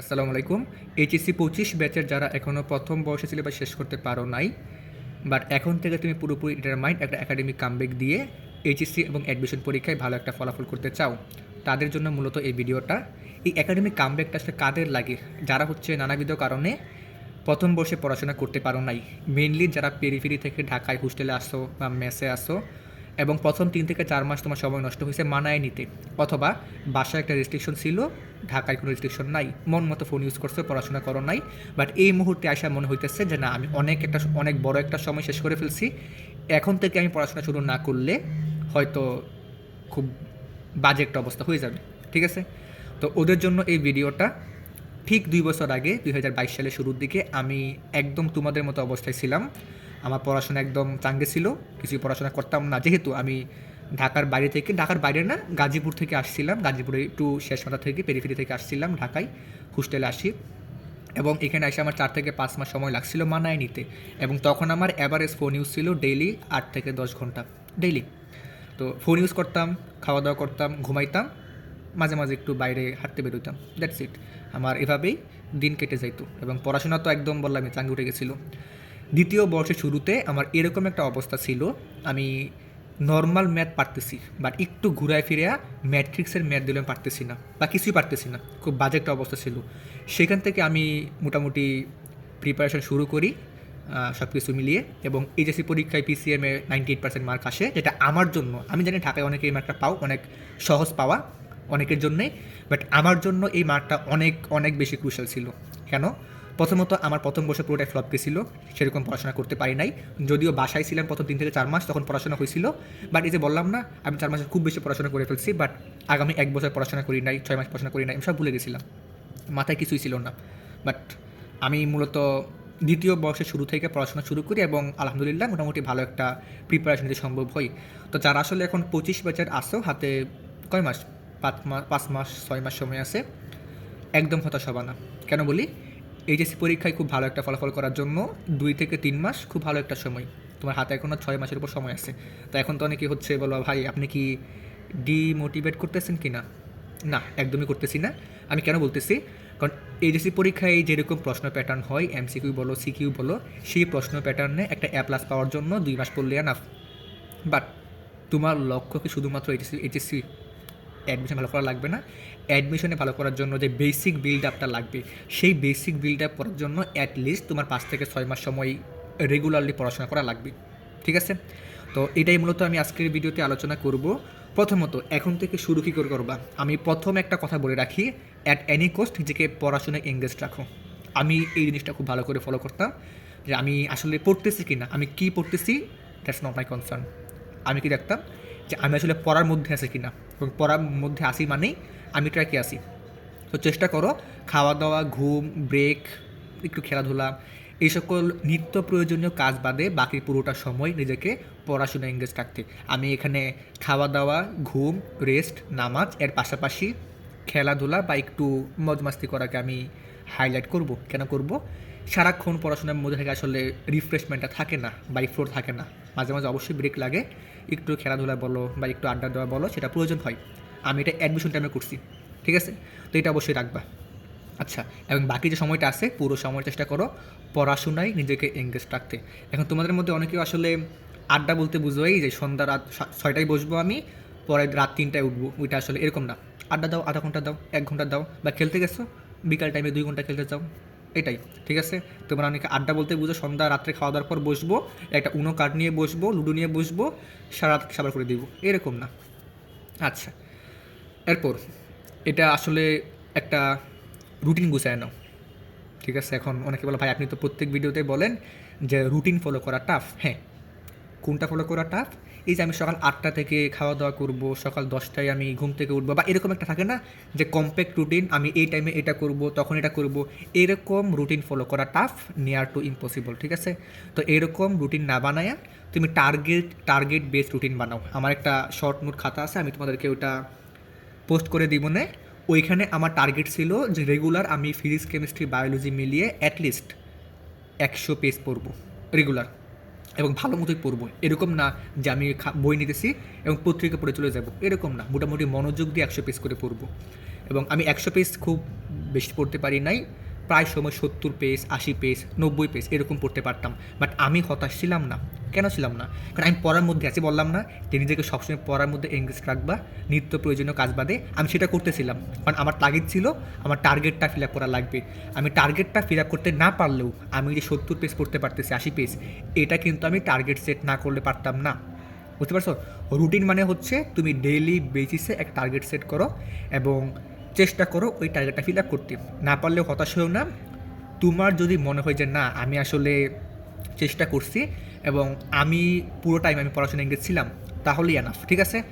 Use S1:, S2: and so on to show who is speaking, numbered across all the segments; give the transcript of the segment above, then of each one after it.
S1: আসসালামু আলাইকুম। এইচএসসি পঁচিশ ব্যাচের যারা এখনও প্রথম বর্ষে সিলেবাস শেষ করতে পারো নাই বাট এখন থেকে তুমি পুরোপুরি ডিটারমাইন্ড একটা একাডেমিক কামব্যাক দিয়ে এইচএসসি এবং অ্যাডমিশন পরীক্ষায় ভালো একটা ফলাফল করতে চাও, তাদের জন্য মূলত এই ভিডিওটা। এই একাডেমিক কামব্যাকটা আসলে কাদের লাগে? যারা হচ্ছে নানাবিধ কারণে প্রথম বর্ষে পড়াশোনা করতে পারো নাই মেনলি যারা পেরিফেরি থেকে ঢাকায় হোস্টেলে আসো বা মেসে আসো এবং প্রথম তিন থেকে চার মাস তোমার সময় নষ্ট হয়েছে, মানায় নিতে। অথবা বাসায় একটা রেস্ট্রিকশন ছিল, ঢাকায় কোনো রেস্ট্রিকশন নাই, মন মতো ফোন ইউজ করছ, পড়াশোনা করো নাই। বাট এই মুহূর্তে আসা মনে হইতেছে যে না, আমি অনেক একটা, অনেক বড় একটা সময় শেষ করে ফেলছি। এখন থেকে আমি পড়াশোনা শুরু না করলে হয়তো খুব বাজে একটা অবস্থা হয়ে যাবে। ঠিক আছে? তো ওদের জন্য এই ভিডিওটা ঠিক দুই বছর আগে, দুই হাজার বাইশ সালের শুরুর দিকে আমি একদম তোমাদের মতো অবস্থায় ছিলাম। আমার পড়াশোনা একদম চাঙ্গে ছিল কিছু পড়াশোনা করতাম না। যেহেতু আমি ঢাকার বাইরে থেকে, ঢাকার বাইরে না, গাজীপুর থেকে আসছিলাম, গাজীপুরে একটু শেষ মাথা থেকে পেরিফেরি থেকে আসছিলাম ঢাকায় হোস্টেলে আসি। এবং এখানে এসে আমার চার থেকে পাঁচ মাস সময় লাগছিল মানায় নিতে। এবং তখন আমার অ্যাভারেজ ফোন ইউজ ছিল ডেইলি আট থেকে দশ ঘণ্টা ডেইলি তো ফোন ইউজ করতাম খাওয়া দাওয়া করতাম, ঘুমাইতাম, মাঝে মাঝে একটু বাইরে হাঁটতে বেরোতাম দ্যাটস ইট আমার এভাবেই দিন কেটে যাইতো। এবং পড়াশোনা তো একদম বললাম চাঙ্গে উঠে গেছিল। দ্বিতীয় বর্ষের শুরুতে আমার এরকম একটা অবস্থা ছিল। আমি নর্মাল ম্যাথ পারতেছি বাট একটু ঘুরায় ফিরে ম্যাট্রিক্সের ম্যাথ দিলে আমি পারতেছি না, বা কিছুই পারতেছি না, খুব বাজে একটা অবস্থা ছিল। সেখান থেকে আমি মোটামুটি প্রিপারেশন শুরু করি সব কিছু মিলিয়ে, এবং এইচএসসি পরীক্ষায় পিসিএমে নাইনটি এইট পার্সেন্ট মার্ক আসে, যেটা আমার জন্য, আমি জানি ঢাকায় অনেকে এই মার্কটা পাও, অনেক সহজ পাওয়া, অনেকের জন্যেই বাট আমার জন্য এই মার্কটা অনেক অনেক বেশি ক্রুশাল ছিল। কেন? প্রথমত আমার প্রথম বছর পুরোটাই ফ্লপ গেছিল, সেরকম পড়াশোনা করতে পারি নাই। যদিও বাসায় ছিলাম প্রথম তিন থেকে চার মাস, তখন পড়াশোনা হয়েছিল। বাট এই যে বললাম না, আমি চার মাসে খুব বেশি পড়াশোনা করে ফেলছি বাট আগামী এক বছর পড়াশোনা করি নাই, ছয় মাস পড়াশোনা করি নাই, আমি সব ভুলে গেছিলাম। মাথায় কিছুই ছিল না। বাট আমি মূলত দ্বিতীয় বর্ষের শুরু থেকে পড়াশোনা শুরু করি এবং আলহামদুলিল্লাহ মোটামুটি ভালো একটা প্রিপারেশন নিতে সম্ভব হই। তো যারা আসলে এখন পঁচিশ বছর আসো হাতে কয় মাস? পাঁচ মাস পাঁচ মাস, ছয় মাস সময় আছে, একদম হতাশ হবা না। কেন বলি? এইচএসসি পরীক্ষায় খুব ভালো একটা ফলাফল করার জন্য দুই থেকে তিন মাস খুব ভালো একটা সময়। তোমার হাতে এখনও ছয় মাসের উপর সময় আছে। তো এখন তো অনেকেই হচ্ছে বলো, ভাই, আপনি কি ডিমোটিভেট করতেছেন কি না? না, একদমই করতেছি না। আমি কেন বলতেছি? কারণ এইচএসসি পরীক্ষায় যেরকম প্রশ্ন প্যাটার্ন হয় এমসিকিউ বলো সিকিউ বলো, সেই প্রশ্ন প্যাটার্নে একটা অ্যাপ প্লাস পাওয়ার জন্য দুই মাস পড়লে আনাফ বাট তোমার লক্ষ্য কি শুধুমাত্র এইচএসসি এইচএসসি অ্যাডমিশন ভালো করা লাগবে না। অ্যাডমিশনে ভালো করার জন্য যে বেসিক বিল্ড আপটা লাগবে, সেই বেসিক বিল্ড আপ করার জন্য অ্যাটলিস্ট তোমার পাঁচ থেকে ছয় মাস সময় রেগুলারলি পড়াশোনা করা লাগবে। ঠিক আছে? তো এটাই মূলত আমি আজকের ভিডিওতে আলোচনা করব। প্রথমত, এখন থেকে শুরু কী করে করবা? আমি প্রথম একটা কথা বলে রাখি অ্যাট এনি কোস্ট নিজেকে পড়াশোনায় এঙ্গেজ রাখো। আমি এই জিনিসটা খুব ভালো করে ফলো করতাম যে আমি আসলে পড়তেছি কি না আমি কী পড়তেছি দ্যাটস নট মাই কনসার্ন আমি কি দেখতাম যে আমি আসলে পড়ার মধ্যে আছি কিনা। এবং পড়ার মধ্যে আসি মানেই আমি ট্র্যাকে আসি। তো চেষ্টা করো খাওয়া দাওয়া ঘুম ব্রেক একটু খেলাধুলা, এই সকল নিত্য প্রয়োজনীয় কাজ বাদে বাকি পুরোটা সময় নিজেকে পড়াশোনা এঙ্গেজ রাখতে। আমি এখানে খাওয়া দাওয়া ঘুম রেস্ট নামাজ, এর পাশাপাশি খেলাধুলা বা একটু মজমাস্তি করাকে আমি হাইলাইট করব। কেন করব? সারাক্ষণ পড়াশোনার মধ্যে থেকে আসলে রিফ্রেশমেন্টটা থাকে না, বা ফ্লোর থাকে না। মাঝে মাঝে অবশ্যই ব্রেক লাগে। একটু খেলাধুলা বলো বা একটু আড্ডা দেওয়া বলো, সেটা প্রয়োজন হয়। আমি এটা অ্যাডমিশন টাইমে করছি, ঠিক আছে? তো এটা অবশ্যই রাখবা। আচ্ছা এবং বাকি যে সময়টা আছে, পুরো সময় চেষ্টা করো। পড়াশোনায় নিজেকে এঙ্গেজ রাখতে। এখন তোমাদের মধ্যে অনেকেও আসলে আড্ডা বলতে বুঝোই যে সন্ধ্যা রাত ছয়টায় বসবো আমি, পরে রাত তিনটায় উঠবো। ওইটা আসলে এরকম না। আড্ডা দাও, আধা ঘণ্টা দাও, এক ঘণ্টা দাও, বা খেলতে গেছো? বিকাল টাইমে দুই ঘণ্টা খেলতে যাও এটাই, ঠিক আছে? তোমরা অনেকে আড্ডা বলতে বুঝো, সন্ধ্যা, রাত্রে খাওয়া দাওয়ার পর বসবো, একটা উনো কার্ড নিয়ে বসবো, লুডো নিয়ে বসবো, সারা রাত সাবার করে দিব, এরকম না। আচ্ছা এরপর, এটা আসলে একটা রুটিন গুছায় নাও, ঠিক আছে? এখন অনেকে বলে, ভাই, আপনি তো প্রত্যেক ভিডিওতে বলেন যে রুটিন ফলো করা টাফ হ্যাঁ কোনটা ফলো করা টাফ এই যে আমি সকাল আটটা থেকে খাওয়া দাওয়া করব, সকাল দশটায় আমি ঘুম থেকে উঠবো, বা এরকম একটা থাকে না যে কম্প্যাক্ট রুটিন আমি এই টাইমে এটা করব, তখন এটা করব, এরকম রুটিন ফলো করা টাফ নিয়ার টু ইম্পসিবল ঠিক আছে? তো এরকম রুটিন না বানায়া তুমি টার্গেট টার্গেট বেসড রুটিন বানাও। আমার একটা শর্ট নোট খাতা আছে, আমি তোমাদেরকে ওটা পোস্ট করে দিব না। ওইখানে আমার টার্গেট ছিল যে রেগুলার আমি ফিজিক্স কেমিস্ট্রি বায়োলজি মিলিয়ে অ্যাটলিস্ট একশো পেজ পড়ব রেগুলার এবং ভালো মতোই পড়ব। এরকম না যে আমি বই নিতেছি এবং পত্রিকা পড়ে চলে যাব। এরকম না। মোটামুটি মনোযোগ দিয়ে একশো পেজ করে পড়ব। এবং আমি একশো পেজ খুব বেশি পড়তে পারি নাই। প্রায় সময় সত্তর পেজ আশি পেজ নব্বই পেজ এরকম পড়তে পারতাম। বাট আমি হতাশ ছিলাম না। কেন ছিলাম না? কারণ আমি পড়ার মধ্যে আছি বললাম না যে নিজেকে সবসময় পড়ার মধ্যে এঙ্গেজ রাখবা, নিত্য প্রয়োজনীয় কাজ বাদে আমি সেটা করতেছিলাম। কারণ আমার তাগিদ ছিল, আমার টার্গেটটা ফিল আপ করা লাগবে। আমি টার্গেটটা ফিল আপ করতে না পারলেও আমি যে সত্তর পেজ পড়তে পারতেছি, আশি পেজ এটা কিন্তু আমি টার্গেট সেট না করলে পারতাম না। বুঝতে পারছ? রুটিন মানে হচ্ছে তুমি ডেইলি বেসিসে এক টার্গেট সেট করো এবং চেষ্টা করো ওই টার্গেটটা ফিল আপ করতে। না পারলেও হতাশ হয়েও না। তোমার যদি মনে হয় যে, না, আমি আসলে চেষ্টা করছি এবং আমি পুরো টাইম আমি পড়াশোনা এঙ্গেজ ছিলাম, তাহলেই এনাফ ঠিক আছে?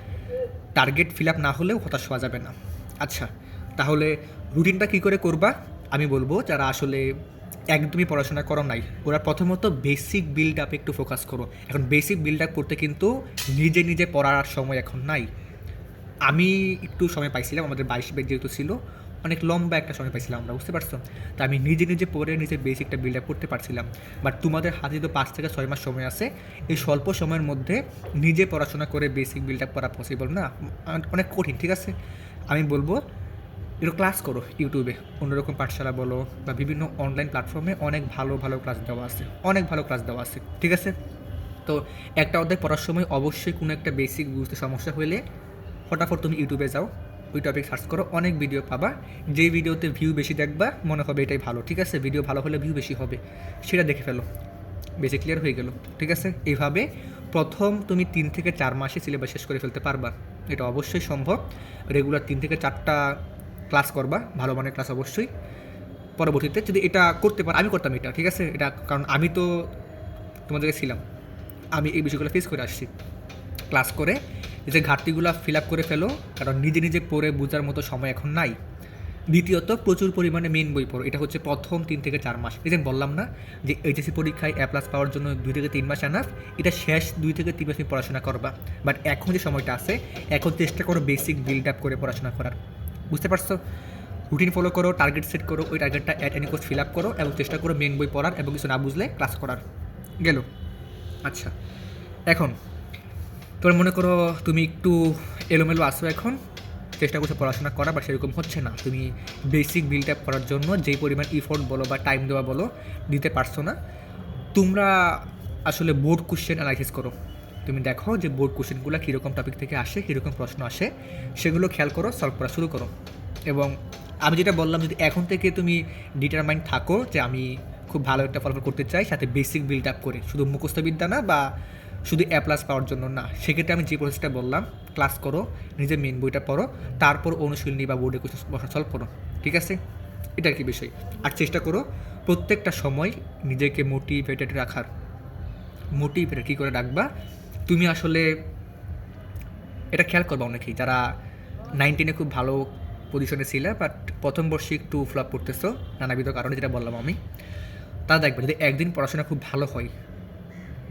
S1: টার্গেট ফিল আপ না হলেও হতাশ হওয়া যাবে না। আচ্ছা তাহলে রুটিনটা কী করে করবা? আমি বলব, যারা আসলে একদমই পড়াশোনা করো নাই, ওরা প্রথমত বেসিক বিল্ড আপে একটু ফোকাস করো। এখন বেসিক বিল্ড আপ করতে কিন্তু নিজে নিজে পড়ার সময় এখন নাই। আমি একটু সময় পাইছিলাম, আমাদের বাইশ বেগ যেহেতু ছিল, অনেক লম্বা একটা সময় পাইছিলাম আমরা, বুঝতে পারছ? তা আমি নিজে নিজে পড়ে নিজের বেসিকটা বিল্ড আপ করতে পারছিলাম। বাট তোমাদের হাতে তো পাঁচ থেকে ছয় মাস সময় আছে, এই স্বল্প সময়ের মধ্যে নিজে পড়াশোনা করে বেসিক বিল্ড আপ করা পসিবল না? অনেক কঠিন, ঠিক আছে? আমি বলব একটু ক্লাস করো ইউটিউবে অন্যরকম পাঠশালা বলো বা বিভিন্ন অনলাইন প্ল্যাটফর্মে অনেক ভালো ভালো ক্লাস দেওয়া আছে, অনেক ভালো ক্লাস দেওয়া আছে, ঠিক আছে? তো একটা অধ্যায় পড়ার সময় অবশ্যই কোনো একটা বেসিক বুঝতে সমস্যা হলে ফটাফট তুমি ইউটিউবে যাও, ওই টপিক সার্চ করো, অনেক ভিডিও পাবা। যেই ভিডিওতে ভিউ বেশি দেখবা, মনে হবে এটাই ভালো, ঠিক আছে? ভিডিও ভালো হলে ভিউ বেশি হবে, সেটা দেখে ফেলো। বেশি ক্লিয়ার হয়ে গেল, ঠিক আছে? এইভাবে প্রথম তুমি তিন থেকে চার মাসে সিলেবাস শেষ করে ফেলতে পারবা। এটা অবশ্যই সম্ভব। রেগুলার তিন থেকে চারটা ক্লাস করবা, ভালো মানের ক্লাস অবশ্যই। পরবর্তীতে যদি এটা করতে পারো, আমি করতাম এটা, ঠিক আছে? এটা কারণ আমি তো তোমাদেরকে ছিলাম। আমি এই বিষয়গুলো ফেস করে আসছি। ক্লাস করে যে ঘাটতিগুলো ফিল আপ করে ফেলো, কারণ নিজে নিজে পড়ে বোঝার মতো সময় এখন নাই। দ্বিতীয়ত, প্রচুর পরিমাণে মেন বই পড়ো। এটা হচ্ছে প্রথম তিন থেকে চার মাস। এই যে বললাম না, যে এইচএসসি পরীক্ষায় এ প্লাস পাওয়ার জন্য দুই থেকে তিন মাস আনাফ এটা শেষ দুই থেকে তিন মাস পড়াশোনা করবা। বাট এখন যে সময়টা আছে, এখন চেষ্টা করো বেসিক বিল্ড আপ করে পড়াশোনা করার। বুঝতে পারছ? রুটিন ফলো করো টার্গেট সেট করো, ওই টার্গেটটা অ্যাট এনি কোর্স ফিল আপ করো এবং চেষ্টা করো মেন বই পড়ার এবং কিছু না বুঝলে ক্লাস করার। গেল। আচ্ছা। এখন তোর মনে করো তুমি একটু এলোমেলো আসো এখন, চেষ্টা করছ পড়াশোনা করা বা সেরকম হচ্ছে না। তুমি বেসিক বিল্ড আপ করার জন্য যেই পরিমাণ ইফোর্ট বলো বা টাইম দেওয়া বলো, দিতে পারছ না। তোমরা আসলে বোর্ড কোশ্চেন অ্যানালাইসিস করো। তুমি দেখো যে বোর্ড কোশ্চেনগুলো কীরকম টপিক থেকে আসে, কীরকম প্রশ্ন আসে, সেগুলো খেয়াল করো সলভ করা শুরু করো। এবং আমি যেটা বললাম যদি এখন থেকে তুমি ডিটারমাইন্ড থাকো যে আমি খুব ভালো একটা ফলাফল করতে চাই, সাথে বেসিক বিল্ড আপ করে। শুধু মুখস্থবিদ্যা না বা শুধু এ প্লাস পাওয়ার জন্য না, সেক্ষেত্রে আমি যে প্রসেসটা বললাম ক্লাস করো, নিজের মেন বইটা পড়ো, তারপর অনুশীলনী বা বোর্ডে বসা সলভ করো ঠিক আছে? এটা কি বিষয়। আর চেষ্টা করো, প্রত্যেকটা সময় নিজেকে মোটিভেটেড রাখার। মোটিভেটেড কী করে রাখবা? তুমি আসলে এটা খেয়াল করবা অনেকেই, যারা নাইনটিনে খুব ভালো পজিশনে ছিল বাট প্রথম বর্ষে একটু ফ্লপ করতেছো, নানাবিধ কারণে যেটা বললাম আমি। তারা দেখবে, যদি একদিন পড়াশোনা খুব ভালো হয়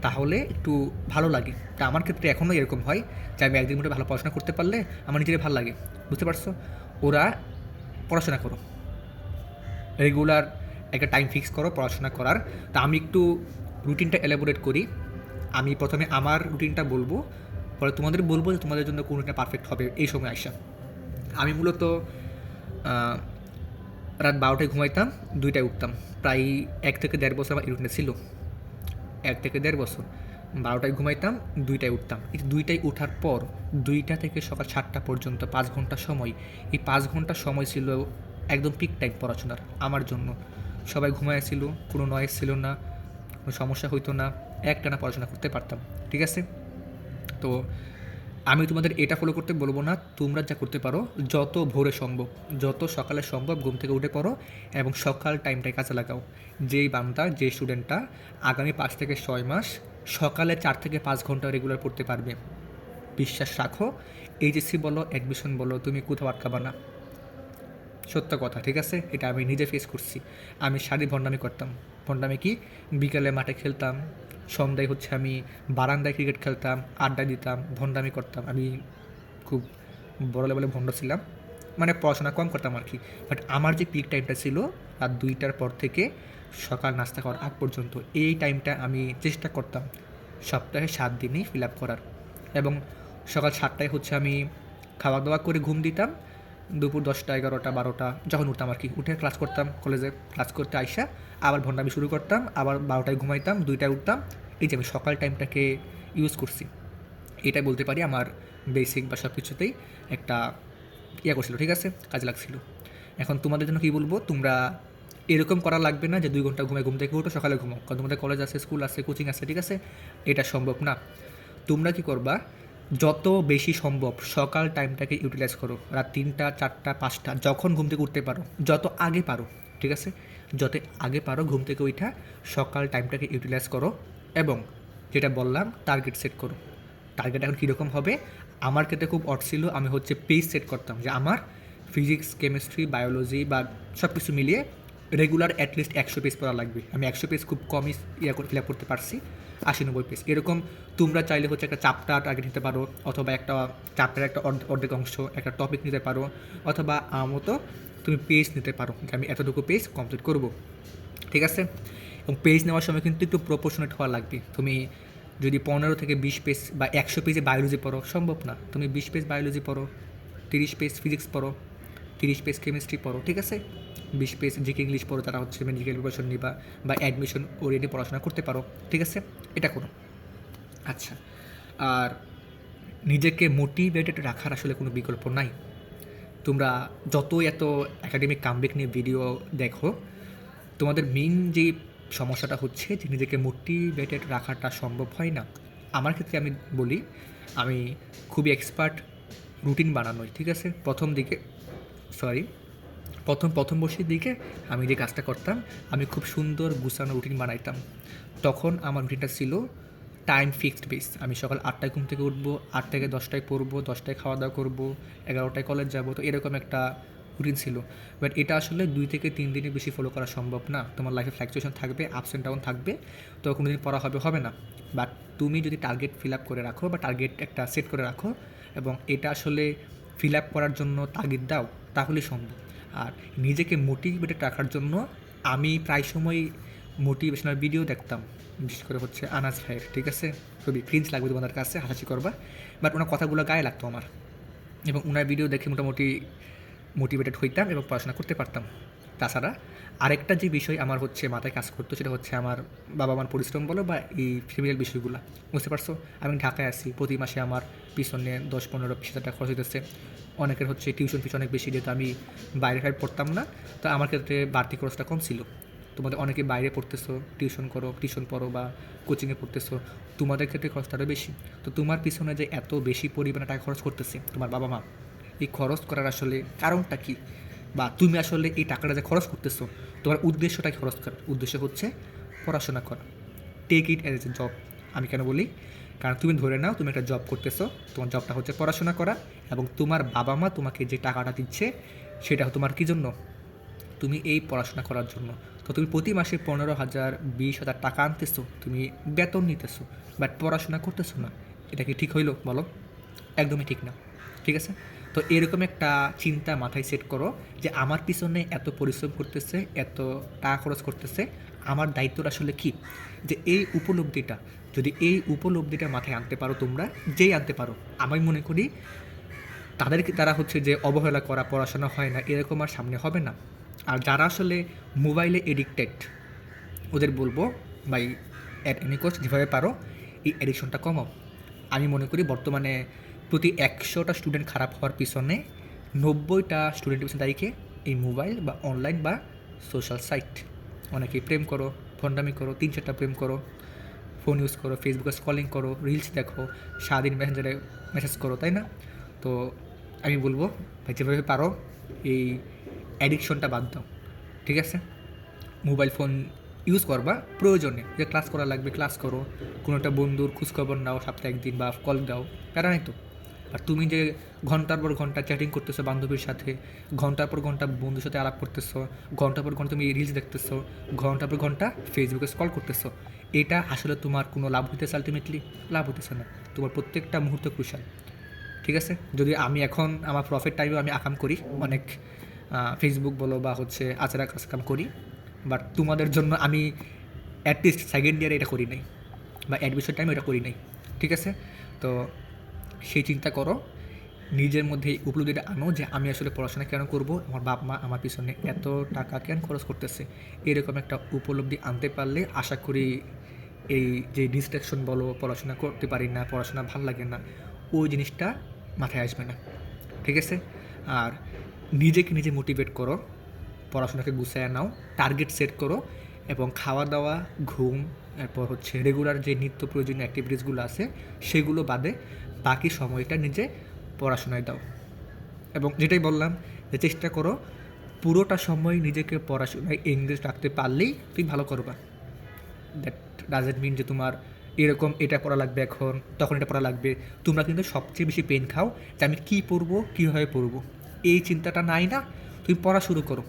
S1: তাহলে একটু ভালো লাগে। তা আমার ক্ষেত্রে এখনও এরকম হয় যে আমি একদিন মধ্যে ভালো পড়াশোনা করতে পারলে আমার নিজের ভালো লাগে। বুঝতে পারছ? ওরা পড়াশোনা করো। রেগুলার একটা টাইম ফিক্স করো পড়াশোনা করার। তা আমি একটু রুটিনটা এলাবোরেট করি। আমি প্রথমে আমার রুটিনটা বলব, পরে তোমাদের বলব যে তোমাদের জন্য কোনটা পারফেক্ট হবে এই সময় আসা। আমি মূলত রাত বারোটায় ঘুমাইতাম, দুইটায় উঠতাম। প্রায় এক থেকে দেড় বছর আমার এই রুটিনে ছিল। এক থেকে দেড় বছর। বারোটায় ঘুমাইতাম, দুইটায় উঠতাম। এই দুইটায় ওঠার পর দুইটা থেকে সকাল সাতটা পর্যন্ত পাঁচ ঘণ্টা সময়, এই পাঁচ ঘণ্টা সময় ছিল একদম পিক টাইম পড়াশোনার, আমার জন্য। সবাই ঘুমাইছিল কোনো নয়েজ ছিল না, কোনো সমস্যা হইতো না, একটানা পড়াশোনা করতে পারতাম, ঠিক আছে? তো আমি তোমাদের এটা ফলো করতে বলব না, তোমরা যা করতে পারো, যত ভোরে সম্ভব, যত সকালে সম্ভব ঘুম থেকে উঠে পড়ো এবং সকাল টাইমটাই কাজে লাগাও। যেই বান্দা যে স্টুডেন্টটা আগামী পাঁচ থেকে ছয় মাস সকালে চার থেকে পাঁচ ঘণ্টা রেগুলার পড়তে পারবে। বিশ্বাস রাখো এইচএসসি বলো অ্যাডমিশন বলো, তুমি কোথাও আটকাবা না। সত্য কথা, ঠিক আছে? এটা আমি নিজে ফেস করছি। আমি শাড়ি ভণ্ডামি করতাম। ভণ্ডামি কি? বিকালে মাঠে খেলতাম, সন্ধ্যায় হচ্ছে আমি বারান্দায় ক্রিকেট খেলতাম, আড্ডা দিতাম, ভণ্ডামি করতাম। আমি খুব বড় লেভেলে ভণ্ড ছিলাম। মানে পড়াশোনা কম করতাম আর কি। বাট আমার যে পিক টাইমটা ছিল রাত দুইটার পর থেকে সকাল নাস্তা খাওয়ার আগ পর্যন্ত এই টাইমটা আমি চেষ্টা করতাম সপ্তাহে সাত দিনই ফিল আপ করার। এবং সকাল সাতটায় হচ্ছে আমি খাওয়া দাওয়া করে ঘুম দিতাম। দুপুর দশটা, এগারোটা, বারোটা, যখন উঠতাম আর কি। উঠে ক্লাস করতাম কলেজে ক্লাস করতে আইসা আবার ভণ্ডামি শুরু করতাম, আবার বারোটায় ঘুমাইতাম, দুইটায় উঠতাম। এই যে আমি সকাল টাইমটাকে ইউজ করছি, এটাই বলতে পারি আমার বেসিক বা সব কিছুতেই একটা ইয়ে করছিল, ঠিক আছে? কাজে লাগছিল। এখন তোমাদের জন্য কী বলব? তোমরা এরকম করা লাগবে না যে দুই ঘণ্টা ঘুমে ঘুম থেকে উঠো, সকালে ঘুমাও। কারণ তোমাদের কলেজ আছে স্কুল আছে কোচিং আছে, ঠিক আছে? এটা সম্ভব না। তোমরা কি করবা? যত বেশি সম্ভব সকাল টাইমটাকে ইউটিলাইজ করো। রাত তিনটা, চারটা, পাঁচটা, যখন ঘুম থেকে উঠতে পারো, যত আগে পারো, ঠিক আছে? যত আগে পারো ঘুম থেকে উঠা সকাল টাইমটাকে ইউটিলাইজ করো এবং যেটা বললাম টার্গেট সেট করো। টার্গেট এখন কীরকম হবে? আমার ক্ষেত্রে খুব অট ছিল, আমি হচ্ছে পেজ সেট করতাম যে আমার ফিজিক্স কেমিস্ট্রি বায়োলজি বা সব কিছু মিলিয়ে রেগুলার অ্যাটলিস্ট একশো পেজ পড়া লাগবে। আমি একশো পেজ খুব কমই ইয়ে করে ফিল আপ করতে পারছি, আশি নব্বই পেজ এরকম তোমরা চাইলে হচ্ছে একটা চাপটা টার্গেট নিতে পারো, অথবা একটা চাপটার একটা অর্ধ- অর্ধেক অংশ, একটা টপিক নিতে পারো, অথবা মতো তুমি পেজ নিতে পারো, যে আমি এতটুকু পেজ কমপ্লিট করব। ঠিক আছে? এবং পেজ নেওয়ার সময় কিন্তু একটু প্রপোর্শনেট হওয়া লাগবে। তুমি যদি পনেরো থেকে বিশ পেজ বা একশো পেজে বায়োলজি পড়ো, সম্ভব না। তুমি বিশ পেজ বায়োলজি পড়ো, তিরিশ পেজ ফিজিক্স পড়ো, তিরিশ পেজ কেমিস্ট্রি পড়ো, ঠিক আছে? বিশ পেজ জিকে ইংলিশ পড়ো তারা হচ্ছে মেডিকেল প্রিপারেশন নিবা বা অ্যাডমিশন ওরিয়েন্টে পড়াশোনা করতে পারো, ঠিক আছে? এটা করো। আচ্ছা আর নিজেকে মোটিভেটেড রাখার আসলে কোনো বিকল্প নাই। তোমরা যতই এত একাডেমিক কামবেক নিয়ে ভিডিও দেখো, তোমাদের মেন যে সমস্যাটা হচ্ছে যে নিজেকে মোটিভেটেড রাখাটা সম্ভব হয় না। আমার ক্ষেত্রে আমি বলি, আমি খুবই এক্সপার্ট রুটিন বানানোই ঠিক আছে? প্রথম দিকে সরি প্রথম প্রথম বর্ষের দিকে আমি যে কাজটা করতাম, আমি খুব সুন্দর গুছানো রুটিন বানাইতাম। তখন আমার রুটিনটা ছিল টাইম ফিক্সড বেস আমি সকাল আটটায় ঘুম থেকে উঠবো আট থেকে দশটায় পড়ব, দশটায় খাওয়া দাওয়া করব, এগারোটায় কলেজ যাব, তো এরকম একটা রুটিন ছিল। বাট এটা আসলে দুই থেকে তিন দিনের বেশি ফলো করা সম্ভব না। তোমার লাইফে ফ্ল্যাকচুয়েশন থাকবে আপস অ্যান্ড ডাউন থাকবে, তো কোনো দিন পড়া হবে হবে না। বাট তুমি যদি টার্গেট ফিল আপ করে রাখো বা টার্গেট একটা সেট করে রাখো এবং এটা আসলে ফিল আপ করার জন্য তাগিদ দাও, তাহলেই সম্ভব। আর নিজেকে মোটিভেটেড রাখার জন্য আমি প্রায় সময় মোটিভেশনাল ভিডিও দেখতাম। বিশেষ করে হচ্ছে আনাজ ভাইয়ের, ঠিক আছে? খুবই ক্রিঞ্জ লাগবে তোমাদের কাছে, হাসাহাসি করবা। বাট ওনার কথাগুলো গায়ে লাগতো আমার। এবং ওনার ভিডিও দেখে মোটামুটি মোটিভেটেড হইতাম এবং পড়াশোনা করতে পারতাম। তাছাড়া আরেকটা যে বিষয় আমার হচ্ছে মাথায় কাজ করতো সেটা হচ্ছে আমার বাবা মার পরিশ্রম বলো বা এই ফ্যামিলির বিষয়গুলো। বুঝতে পারছ? আমি ঢাকায় আছি, প্রতি মাসে আমার পিছনে দশ, পনেরো, বিশ হাজার টাকা খরচ হইতেছে। অনেকের হচ্ছে টিউশন ফিস অনেক বেশি, যেহেতু আমি বাইরে ফাইরে পড়তাম না, তো আমার ক্ষেত্রে বাড়তি খরচটা কম ছিল। তোমাদের অনেকে বাইরে পড়তেছো টিউশন করো টিউশন পড়ো বা কোচিংয়ে পড়তেছো, তোমাদের ক্ষেত্রে খরচটা আরও বেশি। তো তোমার পিছনে যে এত বেশি পরিমাণে টাকা খরচ করতেছে তোমার বাবা মা, এই খরচ করার আসলে কারণটা কি? বা তুমি আসলে এই টাকাটা যে খরচ করতেছো, তোমার উদ্দেশ্যটা খরচ করার উদ্দেশ্য হচ্ছে পড়াশোনা করা। Take it as a job আমি কেন বলি? কারণ তুমি ধরে নাও, তুমি একটা জব করতেছো, তোমার জবটা হচ্ছে পড়াশোনা করা এবং তোমার বাবা মা তোমাকে যে টাকাটা দিচ্ছে, সেটা তোমার কী জন্য? তুমি এই পড়াশোনা করার জন্য। তো তুমি প্রতি মাসে পনেরো হাজার, বিশ হাজার টাকা আনতেছো, তুমি বেতন নিতেছো বাট পড়াশোনা করতেছো না। এটা কি ঠিক হইল? বলো। একদমই ঠিক না। ঠিক আছে? তো এরকম একটা চিন্তা মাথায় সেট করো যে আমার পিছনে এত পরিশ্রম করতেছে, এত টাকা খরচ করতেছে, আমার দায়িত্বটা আসলে কি? যে এই উপলব্ধিটা, যদি এই উপলব্ধিটা মাথায় আনতে পারো তোমরা, যেই আনতে পারো, আমি মনে করি তাদেরকে, তারা হচ্ছে যে অবহেলা করা, পড়াশোনা হয় না, এরকম আর সামনে হবে না। আর যারা আসলে মোবাইলে এডিক্টেড ওদের বলব বাই অ্যাট এনি কোস্ট যেভাবে পারো, এই অ্যাডিকশনটা কমাও। আমি মনে করি বর্তমানে প্রতি একশোটা স্টুডেন্ট খারাপ হওয়ার পিছনে নব্বইটা স্টুডেন্টের পিছনে দায়ীকে এই মোবাইল বা অনলাইন বা সোশ্যাল সাইট অনেকে প্রেম করো ফন্ডামি করো, তিন চারটা প্রেম করো ফোন ইউজ করো ফেসবুকে স্কলিং করো রিলস দেখো, সারাদিন মেসেঞ্জারে মেসেজ করো, তাই না? তো আমি বলব, ভাই, যেভাবে পারো, এই অ্যাডিকশনটা বাদ দাও, ঠিক আছে? মোবাইল ফোন ইউজ করবা, প্রয়োজনে। যে ক্লাস করা লাগবে ক্লাস করো। কোনো একটা বন্ধুর খোঁজখবর নাও সপ্তাহে একদিন বা কল দাও, প্যারা নাই তো। আর তুমি যে ঘণ্টার পর ঘণ্টা চ্যাটিং করতেছো বান্ধবীর সাথে, ঘণ্টার পর ঘণ্টা বন্ধুর সাথে আলাপ করতেছো, ঘণ্টার পর ঘণ্টা তুমি রিলস দেখতেছো, ঘণ্টার পর ঘণ্টা ফেসবুকে স্কল করতেছো, এটা আসলে তোমার কোনো লাভ হইতেছে আলটিমেটলি লাভ হইতেছে না। তোমার প্রত্যেকটা মুহূর্ত ক্রুশাল ঠিক আছে? যদি আমি এখন আমার প্রফিট টাইমে আমি আকাম করি, অনেক ফেসবুক বলো বা হচ্ছে আচারা কাজ কাম করি বাট তোমাদের জন্য আমি অ্যাটলিস্ট সেকেন্ড ইয়ারে এটা করি নাই বা অ্যাডমিশন টাইমে এটা করি নাই। ঠিক আছে? তো সেই চিন্তা করো। নিজের মধ্যে এই উপলব্ধিটা আনো যে আমি আসলে পড়াশোনা কেন করব? আমার বাপ মা আমার পিছনে এত টাকা কেন খরচ করতেছে? এরকম একটা উপলব্ধি আনতে পারলে আশা করি এই যে ডিস্ট্রাকশন বলো, পড়াশোনা করতে পারি না, পড়াশোনা ভালো লাগে না, ওই জিনিসটা মাথায় আসবে না। ঠিক আছে? আর নিজেকে নিজে মোটিভেট করো, পড়াশোনাকে গুছায় নাও টার্গেট সেট করো এবং খাওয়া দাওয়া, ঘুম এরপর হচ্ছে রেগুলার যে নিত্য প্রয়োজনীয় অ্যাক্টিভিটিসগুলো আছে, সেগুলো বাদে বাকি সময়টা নিজে পড়াশোনায় দাও। এবং যেটাই বললাম যে চেষ্টা করো পুরোটা সময় নিজেকে পড়াশোনায় এঙ্গেজ রাখতে পারলেই তুমি ভালো করবা। দ্যাট ডাজেন্ট মিন যে তোমার এরকম এটা পড়া লাগবে এখন, তখন এটা পড়া লাগবে। তোমরা কিন্তু সবচেয়ে বেশি পেন খাও যে আমি কী পড়ব, কীভাবে পড়ব। এই চিন্তাটা নাই না, তুমি পড়া শুরু করো।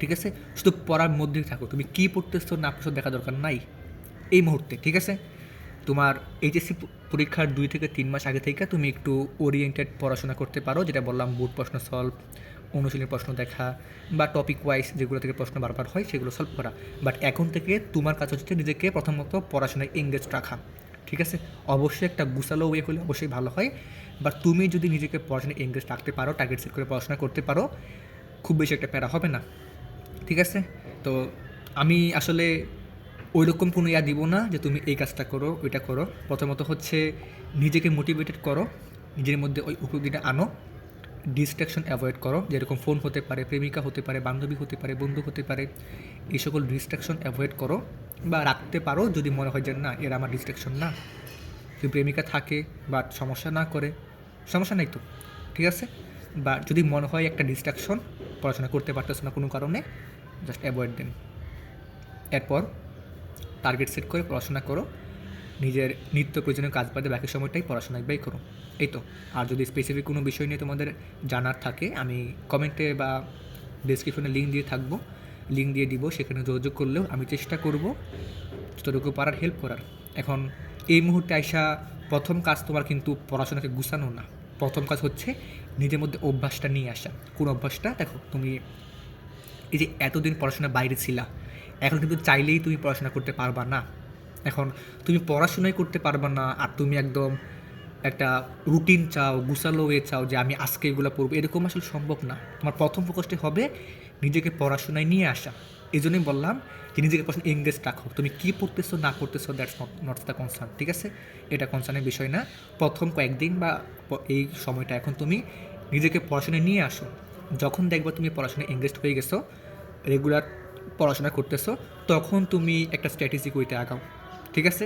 S1: ঠিক আছে? শুধু পড়ার মধ্যেই থাকো। তুমি কী পড়তেছো না পড়ছো দেখা দরকার নাই। এই মুহূর্তে, ঠিক আছে? তোমার এইচএসসি পরীক্ষার দুই থেকে তিন মাস আগে থেকে তুমি একটু ওরিয়েন্টেড পড়াশোনা করতে পারো, যেটা বললাম বোর্ড প্রশ্ন সলভ অনুশীলনের প্রশ্ন দেখা বা টপিক ওয়াইজ যেগুলো থেকে প্রশ্ন বারবার হয় সেগুলো সলভ করা। বাট এখন থেকে তোমার কাজ হচ্ছে নিজেকে প্রথমত পড়াশোনায় এঙ্গেজ রাখা, ঠিক আছে? অবশ্যই একটা গুছালো ওয়ে হলে অবশ্যই ভালো হয়। বাট তুমি যদি নিজেকে পড়াশোনায় এঙ্গেজ রাখতে পারো টার্গেট সেট করে পড়াশোনা করতে পারো, খুব বেশি একটা প্যারা হবে না, ঠিক আছে? তো আমি আসলে ওই রকম কোনো ইয়া দিব না যে তুমি এই কাজটা করো, ওইটা করো। প্রথমত হচ্ছে নিজেকে মোটিভেটেড করো, নিজের মধ্যে ওই উপলব্ধিটা আনো ডিস্ট্রাকশন অ্যাভয়েড করো, যেরকম ফোন হতে পারে, প্রেমিকা হতে পারে, বান্ধবী হতে পারে, বন্ধু হতে পারে, এই সকল ডিস্ট্রাকশন অ্যাভয়েড করো বা রাখতে পারো যদি মনে হয় যে না, এরা আমার ডিস্ট্রাকশন না। যদি প্রেমিকা থাকে বা সমস্যা না করে, সমস্যা নেই তো, ঠিক আছে? বা যদি মনে হয় একটা ডিস্ট্রাকশন পড়াশোনা করতে পারতেছো না কোনো কারণে জাস্ট অ্যাভয়েড দেন এরপর টার্গেট সেট করে পড়াশোনা করো। নিজের নিত্য প্রয়োজনীয় কাজ বাদে বাকি সময়টাই পড়াশোনায় ব্যয় করো। এই তো। আর যদি স্পেসিফিক কোনো বিষয় নিয়ে তোমাদের জানার থাকে, আমি কমেন্টে বা ডিসক্রিপশনে লিঙ্ক দিয়ে থাকব। লিঙ্ক দিয়ে দিব, সেখানে যোগাযোগ করলেও আমি চেষ্টা করব যতটুকু পারার হেল্প করার। এখন এই মুহূর্তে আইসা প্রথম কাজ তোমার কিন্তু পড়াশোনাকে গুছানো না। প্রথম কাজ হচ্ছে নিজের মধ্যে অভ্যাসটা নিয়ে আসা। কোন অভ্যাসটা? দেখো, তুমি এই যে এতদিন পড়াশোনা বাইরে ছিলা এখন কিন্তু চাইলেই তুমি পড়াশোনা করতে পারবা না। এখন তুমি পড়াশোনাই করতে পারবা না আর তুমি একদম একটা রুটিন চাও, গুছালো ওয়ে চাও যে আমি আজকে এগুলো পড়ব। এরকম আসলে সম্ভব না। তোমার প্রথম ফোকাসটি হবে নিজেকে পড়াশোনায় নিয়ে আসা। এই জন্যই বললাম যে নিজেকে পড়াশোনা এঙ্গেজ রাখো। তুমি কী পড়তেছো, না পড়তেছো that's not not the concern ঠিক আছে? এটা কনসার্নের বিষয় না। প্রথম কয়েকদিন বা এই সময়টা এখন তুমি নিজেকে পড়াশোনায় নিয়ে আসো। যখন দেখবা তুমি পড়াশোনায় এঙ্গেজ হয়ে গেছো রেগুলার পড়াশোনা করতেছো, তখন তুমি একটা স্ট্র্যাটেজিক ওইতে আগাও, ঠিক আছে?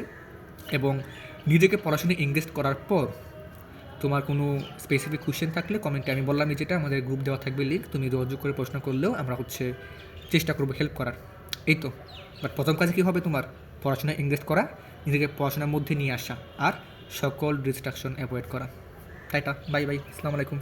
S1: এবং নিজেকে পড়াশোনায় এঙ্গেজ করার পর তোমার কোনো স্পেসিফিক কোশ্চেন থাকলে কমেন্টে আমি বললাম যেটা, আমাদের গ্রুপ দেওয়া থাকবে লিঙ্ক তুমি যোগাযোগ করে প্রশ্ন করলেও আমরা হচ্ছে চেষ্টা করব হেল্প করার। এই তো বাট প্রথম কাজে কী হবে তোমার? পড়াশোনায় এঙ্গেজ করা, নিজেকে পড়াশোনার মধ্যে নিয়ে আসা, আর সকল ডিস্ট্রাকশন অ্যাভয়েড করা। তাইটা বাই বাই আসসালামু আলাইকুম।